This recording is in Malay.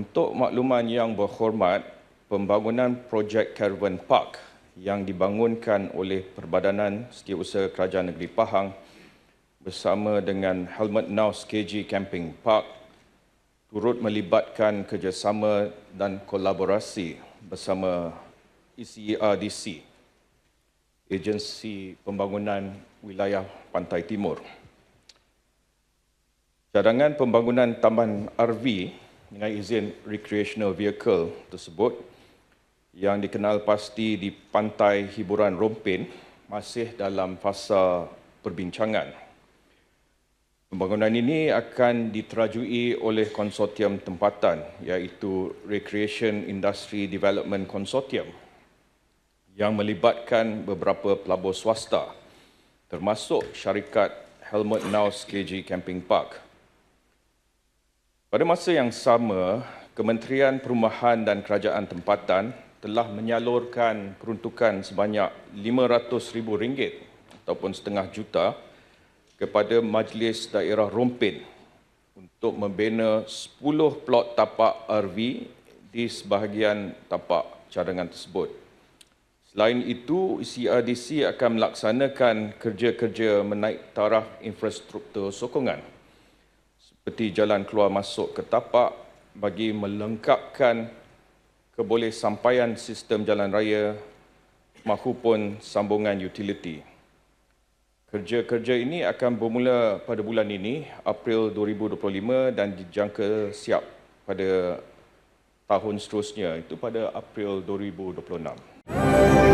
Untuk makluman yang berhormat, pembangunan projek Caravan Park yang dibangunkan oleh Perbadanan Setiausaha Kerajaan Negeri Pahang bersama dengan Helmet Now KG Camping Park turut melibatkan kerjasama dan kolaborasi bersama E ECERDC, Agensi Pembangunan Wilayah Pantai Timur. Cadangan pembangunan taman RV dengan izin recreational vehicle tersebut yang dikenal pasti di Pantai Hiburan Rompin masih dalam fasa perbincangan. Pembangunan ini akan diterajui oleh konsortium tempatan iaitu Recreation Industry Development Consortium yang melibatkan beberapa pelabur swasta termasuk syarikat Helmut Naus KG Camping Park. Pada masa yang sama, Kementerian Perumahan dan Kerajaan Tempatan telah menyalurkan peruntukan sebanyak RM500,000 ataupun setengah juta kepada Majlis Daerah Rompin untuk membina 10 plot tapak RV di sebahagian tapak cadangan tersebut. Selain itu, CRDC akan melaksanakan kerja-kerja menaik taraf infrastruktur sokongan seperti jalan keluar masuk ke tapak bagi melengkapkan keboleh sampaian sistem jalan raya mahupun sambungan utiliti. Kerja-kerja ini akan bermula pada bulan ini, April 2025 dan dijangka siap pada tahun seterusnya, itu pada April 2026.